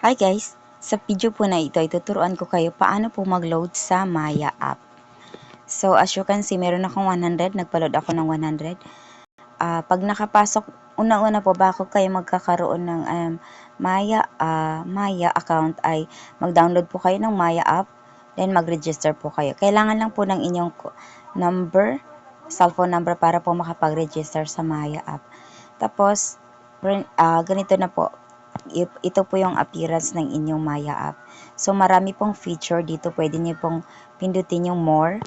Hi guys! Sa video po na ito, ituturuan ko kayo paano po mag-load sa Maya app. So as you can see, meron akong 100, nagpa-load ako ng 100. Ah, pag nakapasok, una-una po bago kayo magkakaroon ng um, Maya, ah, Maya account ay mag-download po kayo ng Maya app, then mag-register po kayo. Kailangan lang po ng inyong number, cellphone number para po makapag-register sa Maya app. Tapos, ah, ganito na po, ito po yung appearance ng inyong Maya app. So, marami pong feature dito. Pwede niyo pong pindutin yung more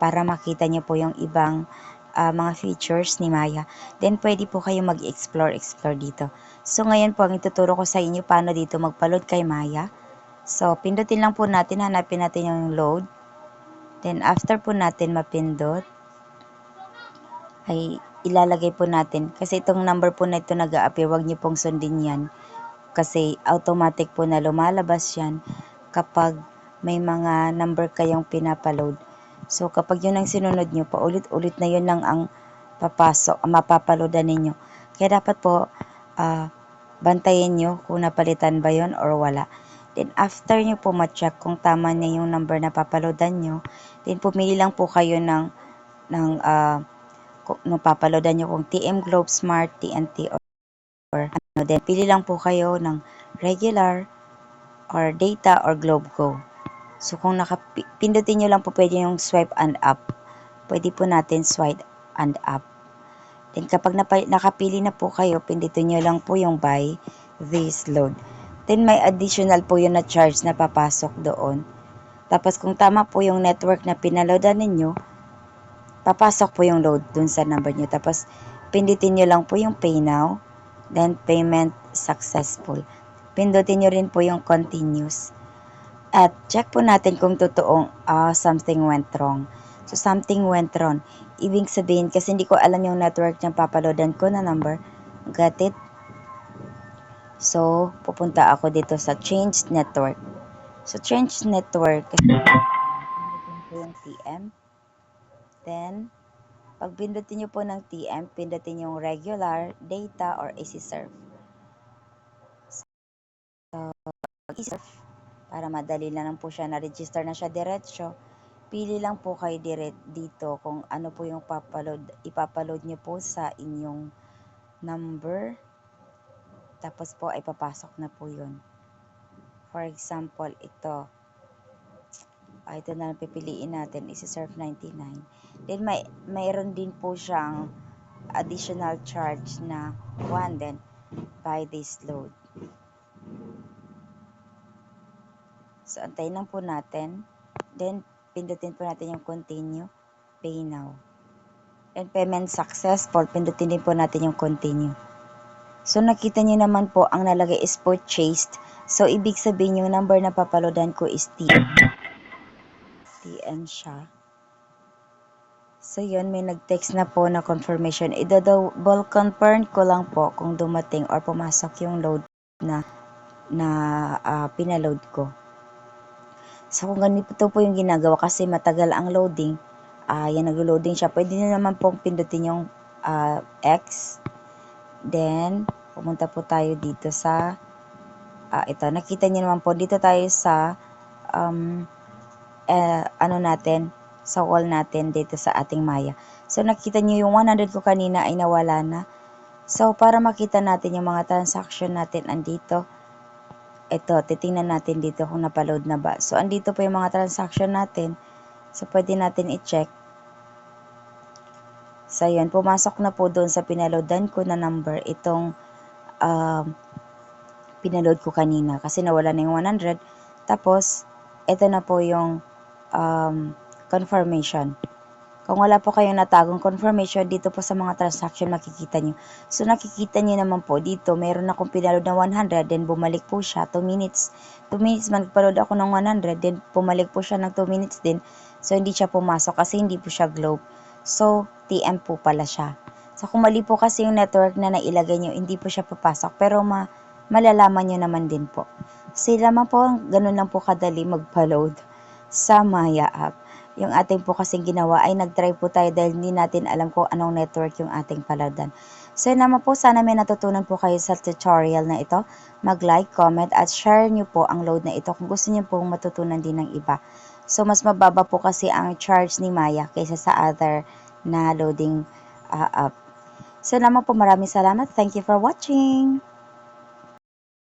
para makita niyo po yung ibang ah, mga features ni Maya. Then, pwede po kayo mag-explore, explore dito. So, ngayon po, ang ituturo ko sa inyo paano dito magpa-load kay Maya. So, pindutin lang po natin, hanapin natin yung load. Then, after po natin mapindot, ay ilalagay po natin. Kasi itong number po na ito nag-a-appear, huwag niyo pong sundin yan kasi automatic po na lumalabas yan kapag may mga number kayong pinapaload. So, kapag yun ang sinunod nyo, paulit-ulit na yun lang ang papasok, mapapaloadan ninyo. Kaya dapat po, ah, bantayin nyo kung napalitan ba yon or wala. Then, after nyo po ma-check kung tama na yung number na papaloadan nyo, then pumili lang po kayo ng, ng ah, kung mapapaloadan nyo kung TM Globe Smart, TNT, or din, pili lang po kayo ng regular or data or Globe Go. So kung nakapindutin nyo lang po pwede yung swipe and up. Pwede po natin swipe and up. Then kapag nakapili na po kayo, pindutin nyo lang po yung buy this load. Then may additional po yun na charge na papasok doon. Tapos kung tama po yung network na pinaloadan ninyo, papasok po yung load dun sa number nyo. Tapos pindutin nyo lang po yung pay now then payment successful. Pindutin nyo rin po yung continuous. At check po natin kung totoong uh, something went wrong. So, something went wrong. Ibig sabihin, kasi hindi ko alam yung network ng papaloadan ko na number. Got it? So, pupunta ako dito sa change network. So, change network. Ko yung TM. Then, pag pindutin nyo po ng TM, pindutin yung regular, data, or easy surf. So, pag easy surf, para madali na lang po siya, na-register na siya diretsyo, pili lang po kayo direct dito kung ano po yung papaload, ipapaload nyo po sa inyong number. Tapos po ay papasok na po yun. For example, ito. Ah, ito na pipiliin natin, isi-surf 99. Then may mayroon din po siyang additional charge na 1 then buy this load. So antayin lang po natin. Then pindutin po natin yung continue, pay now. And payment successful, pindutin din po natin yung continue. So nakita niyo naman po ang nalagay is purchased. So ibig sabihin yung number na papaloadan ko is TN. TN siya. So, yun, may nag-text na po na confirmation. I-double confirm ko lang po kung dumating or pumasok yung load na na uh, pinaload ko. So, kung ganito po yung ginagawa kasi matagal ang loading, uh, yan naglo-loading siya, pwede nyo naman pong pindutin yung uh, X. Then, pumunta po tayo dito sa, uh, ito, nakita nyo naman po, dito tayo sa, um, eh, ano natin, sa wall natin dito sa ating Maya. So, nakita nyo yung 100 ko kanina ay nawala na. So, para makita natin yung mga transaction natin andito, ito, titingnan natin dito kung napaload na ba. So, andito po yung mga transaction natin. So, pwede natin i-check. So, yun, pumasok na po doon sa pinaloadan ko na number itong um, pinaload ko kanina kasi nawala na yung 100. Tapos, ito na po yung um, confirmation. Kung wala po kayong natagong confirmation, dito po sa mga transaction makikita nyo. So, nakikita nyo naman po dito, meron akong pinaload na 100, then bumalik po siya, 2 minutes. 2 minutes, magpaload ako ng 100, then bumalik po siya ng 2 minutes din. So, hindi siya pumasok kasi hindi po siya globe. So, TM po pala siya. So, kung mali po kasi yung network na nailagay nyo, hindi po siya papasok. Pero, ma malalaman nyo naman din po. Sila man po, ganun lang po kadali magpa-load sa Maya app yung ating po kasing ginawa ay nag-try po tayo dahil hindi natin alam kung anong network yung ating paladan. So yun naman po, sana may natutunan po kayo sa tutorial na ito. Mag-like, comment, at share nyo po ang load na ito kung gusto nyo pong matutunan din ng iba. So mas mababa po kasi ang charge ni Maya kaysa sa other na loading uh, app. So naman po, maraming salamat. Thank you for watching.